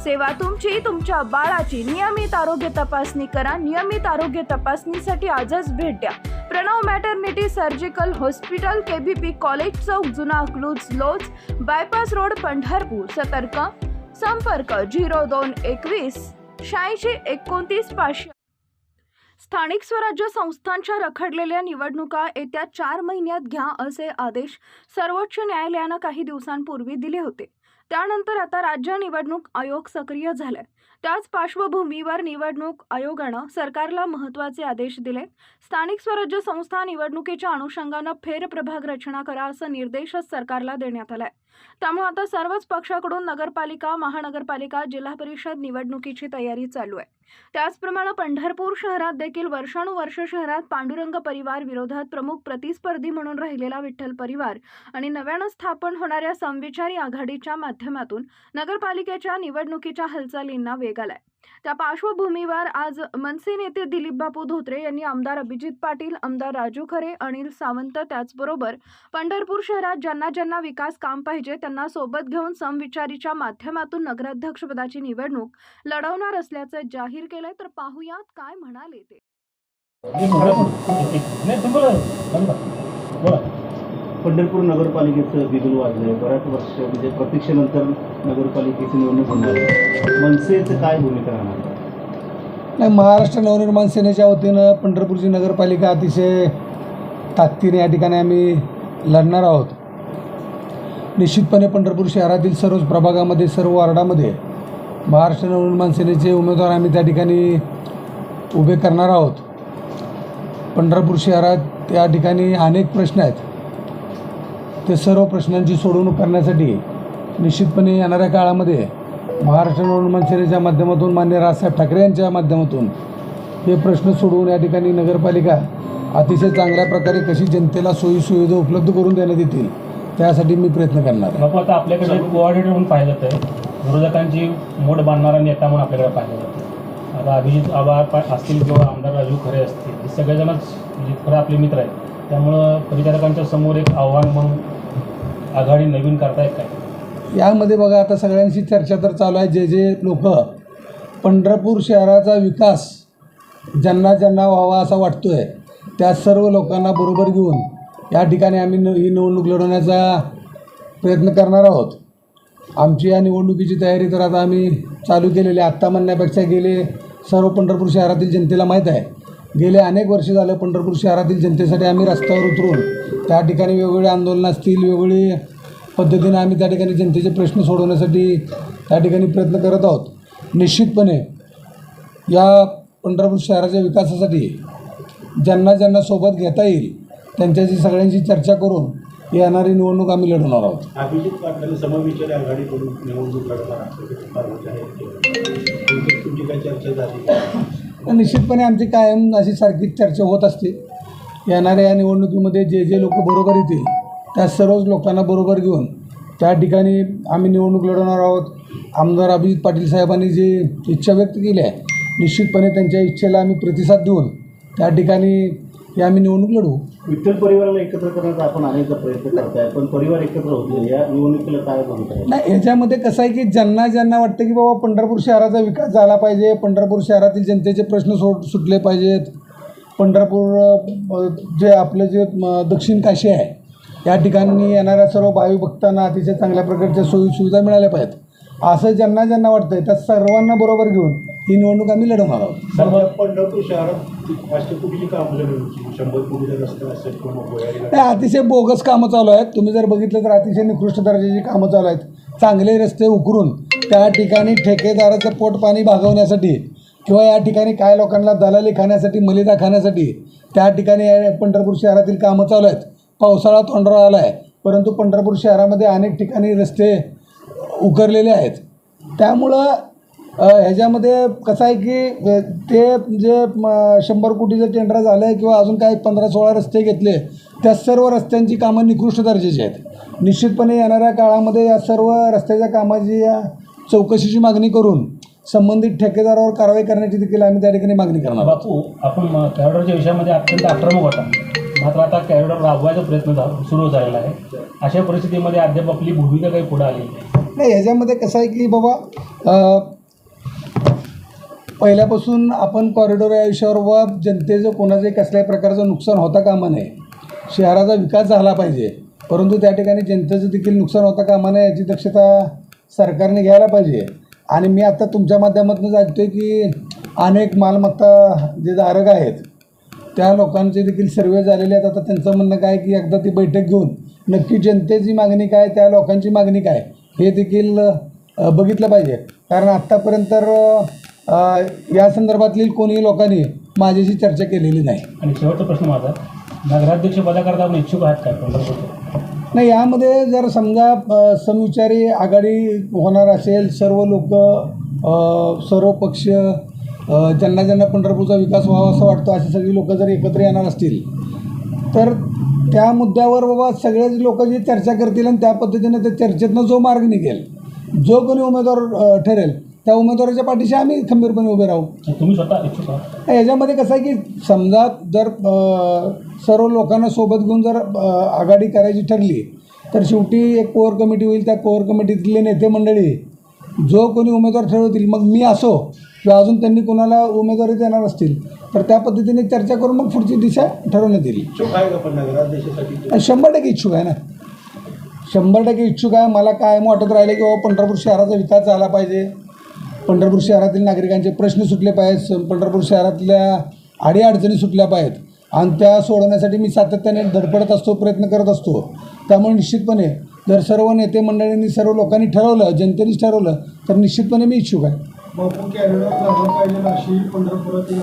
सेवा तुमची तुमच्या बाळाची नियमित आरोग्य तपासणी करा. नियमित आरोग्य तपासणीसाठी आजच भेट द्या. प्रणव मॅटर्निटी सर्जिकल हॉस्पिटल फे बी पी कॉलेज चौक जुना अकलूज लोज बायपास रोड पंढरपूर. सतर्क. संपर्क झिरो दोन एकवीस शहाऐंशी एकोणतीस पाचशे. स्थानिक स्वराज्य संस्थांच्या रखडलेल्या निवडणुका येत्या चार महिन्यात घ्या असे आदेश सर्वोच्च न्यायालयानं काही दिवसांपूर्वी दिले होते. त्यानंतर आता राज्य निवडणूक आयोग सक्रिय झालाय. त्याच पार्श्वभूमीवर निवडणूक आयोगानं सरकारला महत्त्वाचे आदेश दिले. स्थानिक स्वराज्य संस्था निवडणुकीच्या अनुषंगानं फेरप्रभाग रचना करा असा निर्देशच सरकारला देण्यात आलाय. त्यामुळे आता सर्वच पक्षाकडून नगरपालिका महानगरपालिका जिल्हा परिषद निवडणुकीची तयारी चालू आहे. त्याचप्रमाणे पंढरपूर शहरात देखील वर्षानुवर्ष शहरात पांडुरंग परिवार विरोधात प्रमुख प्रतिस्पर्धी म्हणून राहिलेला विठ्ठल परिवार आणि नव्यानं स्थापन होणाऱ्या समविचारी आघाडीच्या माध्यमातून नगरपालिकेच्या निवडणुकीच्या हालचालींना वेग आलाय. त्या पार्श्वभूमीवर आज मनसे नेते दिलीप बापू धोत्रे यांनी आमदार अभिजित पाटील आमदार राजू खरे अनिल सावंत त्याचबरोबर पंढरपूर शहरात ज्यांना ज्यांना विकास काम पाहिजे त्यांना सोबत घेऊन समविचारीच्या माध्यमातून नगराध्यक्षपदाची निवडणूक लढवणार असल्याचं जाहीर केलंय. तर पाहुयात काय म्हणाले ते. पंढरपूर नगरपालिकेचं बिगुल वाजलंय. बऱ्याच वर्ष म्हणजे प्रतीक्षेनंतर नगरपालिकेची निवडणूक होणार मनसेचं काय भूमिका राहणार? नाही महाराष्ट्र नवनिर्माण सेनेच्या वतीनं पंढरपूरची नगरपालिका अतिशय ताकदीने या ठिकाणी आम्ही लढणार आहोत. निश्चितपणे पंढरपूर शहरातील सर्वच प्रभागामध्ये सर्व वार्डामध्ये महाराष्ट्र नवनिर्माण सेनेचे उमेदवार आम्ही त्या ठिकाणी उभे करणार आहोत. पंढरपूर शहरात त्या ठिकाणी अनेक प्रश्न आहेत. ते सर्व प्रश्नांची सोडवणूक करण्यासाठी निश्चितपणे येणाऱ्या काळामध्ये महाराष्ट्र नवनिर्माण सेनेच्या माध्यमातून मान्य राजसाहेब ठाकरे यांच्या माध्यमातून हे प्रश्न सोडवून या ठिकाणी नगरपालिका अतिशय चांगल्या प्रकारे कशी जनतेला सोयीसुविधा उपलब्ध करून देण्यात येतील त्यासाठी मी प्रयत्न करणार आहे. आता आपल्याकडे कोऑर्डिनेटर म्हणून पाहिलं तर विरोधकांची मोठ बांधणारा नेता म्हणून आपल्याकडे पाहिलं जातं. आता अभिजित आबा असतील किंवा आमदार राजू खरे असतील हे सगळेजणच म्हणजे खरं आपले मित्र आहेत. त्यामुळं परिचारकांच्या समोर एक आव्हान म्हणून आघाडी नवीन करतायत काय? यामध्ये बघा आता सगळ्यांशी चर्चा तर चालू आहे जे जे लोक पंढरपूर शहराचा विकास ज्यांना ज्यांना व्हावा असा वाटतो आहे त्या सर्व लोकांना बरोबर घेऊन या ठिकाणी आम्ही न ही निवडणूक लढवण्याचा प्रयत्न करणार आहोत. आमची या निवडणुकीची तयारी तर आता आम्ही चालू केलेली आहे. आत्ता म्हणण्यापेक्षा गेले सर्व पंढरपूर शहरातील जनतेला माहीत आहे. गेले अनेक वर्ष झालं पंढरपूर शहरातील जनतेसाठी आम्ही रस्त्यावर उतरून त्या ठिकाणी वेगवेगळे आंदोलनं असतील वेगवेगळी पद्धतीने आम्ही त्या ठिकाणी जनतेचे प्रश्न सोडवण्यासाठी त्या ठिकाणी प्रयत्न करत आहोत. निश्चितपणे या पंढरपूर शहराच्या विकासासाठी ज्यांना ज्यांना सोबत घेता येईल त्यांच्याशी सगळ्यांशी चर्चा करून येणारी निवडणूक आम्ही लढवणार आहोत. निश्चितपणे आमची कायम अशी सारखीच चर्चा होत असते. येणाऱ्या या निवडणुकीमध्ये जे जे लोक बरोबर येतील त्या सर्वच लोकांना बरोबर घेऊन त्या ठिकाणी आम्ही निवडणूक लढवणार आहोत. आमदार अभिजित पाटील साहेबांनी जी इच्छा व्यक्त केली आहे निश्चितपणे त्यांच्या इच्छेला आम्ही प्रतिसाद देऊन त्या ठिकाणी ही आम्ही निवडणूक लढवू. विठ्ठल परिवाराला एकत्र करण्याचा आपण अनेकदा प्रयत्न करताय पण परिवार एकत्र होत नाही. या निवडणुकीला काय आहे नाही ह्याच्यामध्ये कसं आहे की ज्यांना ज्यांना वाटतं की बाबा पंढरपूर शहराचा विकास झाला पाहिजे पंढरपूर शहरातील जनतेचे प्रश्न सोड सुटले पाहिजेत. पंढरपूर जे आपलं जे दक्षिण काशी आहे या ठिकाणी येणाऱ्या सर्व भाविभक्तांना अतिशय चांगल्या प्रकारच्या सोयी सुविधा मिळाल्या पाहिजेत. असं ज्यांना ज्यांना वाटतं आहे त्या सर्वांना बरोबर घेऊन ही निवडणूक आम्ही लढवणार आहोत. सर्व पंढरपूर शहरात कामं शंभर कोटीचा रस्ता असेल किंवा अतिशय बोगस कामं चालू आहेत. तुम्ही जर बघितलं तर अतिशय निकृष्ट दर्जाची कामं चालू आहेत. चांगले रस्ते उकरून त्या ठिकाणी ठेकेदाराचं पोट पाणी भागवण्यासाठी किंवा या ठिकाणी काय लोकांना दलाली खाण्यासाठी मलिदा खाण्यासाठी त्या ठिकाणी पंढरपूर शहरातील कामं चालू आहेत. पावसाळा तोंडावर आला आहे परंतु पंढरपूर शहरामध्ये अनेक ठिकाणी रस्ते उकरलेले आहेत. त्यामुळं ह्याच्यामध्ये कसं आहे की ते जे शंभर कोटीचं टेंडर झालं आहे किंवा अजून काही पंधरा सोळा रस्ते घेतले त्या सर्व रस्त्यांची कामं निकृष्ट दर्जाची आहेत. निश्चितपणे येणाऱ्या काळामध्ये या सर्व रस्त्याच्या कामाची या चौकशीची मागणी करून संबंधित ठेकेदारावर कारवाई करण्याची देखील आम्ही त्या ठिकाणी मागणी करणार आहोत. बापू आपण कॅरिडॉरच्या विषयामध्ये अत्यंत आक्रमक होता. मात्र आता कॅरिडॉर राबवायचा प्रयत्न सुरू झालेला आहे. अशा परिस्थितीमध्ये अद्याप आपली भूमिका काही पुढे आली नाही. नाही ह्याच्यामध्ये कसं आहे की बाबा पहिल्यापासून आपण कॉरिडॉर या विषयावर व जनतेचं कोणाचंही कसल्याही प्रकारचं नुकसान होता कामा नये. शहराचा विकास झाला पाहिजे. परंतु त्या ठिकाणी जनतेचं देखील नुकसान होता कामा नये याची दक्षता सरकारने घ्यायला पाहिजे. आणि मी आता तुमच्या माध्यमातून आहे की अनेक मालमत्ता जे धारक आहेत त्या लोकांचे देखील सर्वे झालेले आहेत. आता त्यांचं म्हणणं काय की एकदा ती बैठक घेऊन नक्की जनतेची मागणी काय त्या लोकांची मागणी काय हे देखील बघितलं पाहिजे. कारण आत्तापर्यंत या संदर्भातील कोणीही लोकांनी माझ्याशी चर्चा केलेली नाही. आणि शेवटचा प्रश्न माझा नगराध्यक्ष पदाकरता आपण इच्छुक आहात काय नाही यामध्ये जर समजा समविचारी आघाडी होणार असेल सर्व लोक सर्व पक्ष ज्यांना ज्यांना पंढरपूरचा विकास व्हावा असं वाटतो असे सगळी लोक जर एकत्र येणार असतील तर त्या मुद्द्यावर बाबा सगळेच लोक जी चर्चा करतील आणि त्या पद्धतीने त्या चर्चेतनं जो मार्ग निघेल जो कोणी उमेदवार ठरेल त्या उमेदवाराच्या पाठीशी आम्ही खंबीरपणे उभे राहू. तुम्ही स्वतः याच्यामध्ये कसं आहे की समजा जर सर्व लोकांना सोबत घेऊन जर आघाडी करायची ठरली तर शेवटी एक कोअर कमिटी होईल त्या कोअर कमिटीतले नेते मंडळी जो कोणी उमेदवार ठरवतील मग मी असो किंवा अजून त्यांनी कोणाला उमेदवारी देणार असतील तर त्या पद्धतीने चर्चा करून मग पुढची दिशा ठरवण्यात येईल. शंभर टक्के इच्छुक आहे ना. शंभर टक्के इच्छुक आहे. मला कायम वाटत राहिले की बाबा पंढरपूर शहराचा विकास झाला पाहिजे. पंढरपूर शहरातील नागरिकांचे प्रश्न सुटले पाहिजेत. पंढरपूर शहरातल्या अडीअडचणी सुटल्या पाहिजेत. आणि त्या सोडवण्यासाठी मी सातत्याने धडपडत असतो प्रयत्न करत असतो. त्यामुळे निश्चितपणे जर सर्व नेते मंडळींनी सर्व लोकांनी ठरवलं जनतेनेच ठरवलं तर निश्चितपणे मी इच्छुक आहे. बापू कॅरिडॉर झालं पाहिजे अशी पंढरपुरातील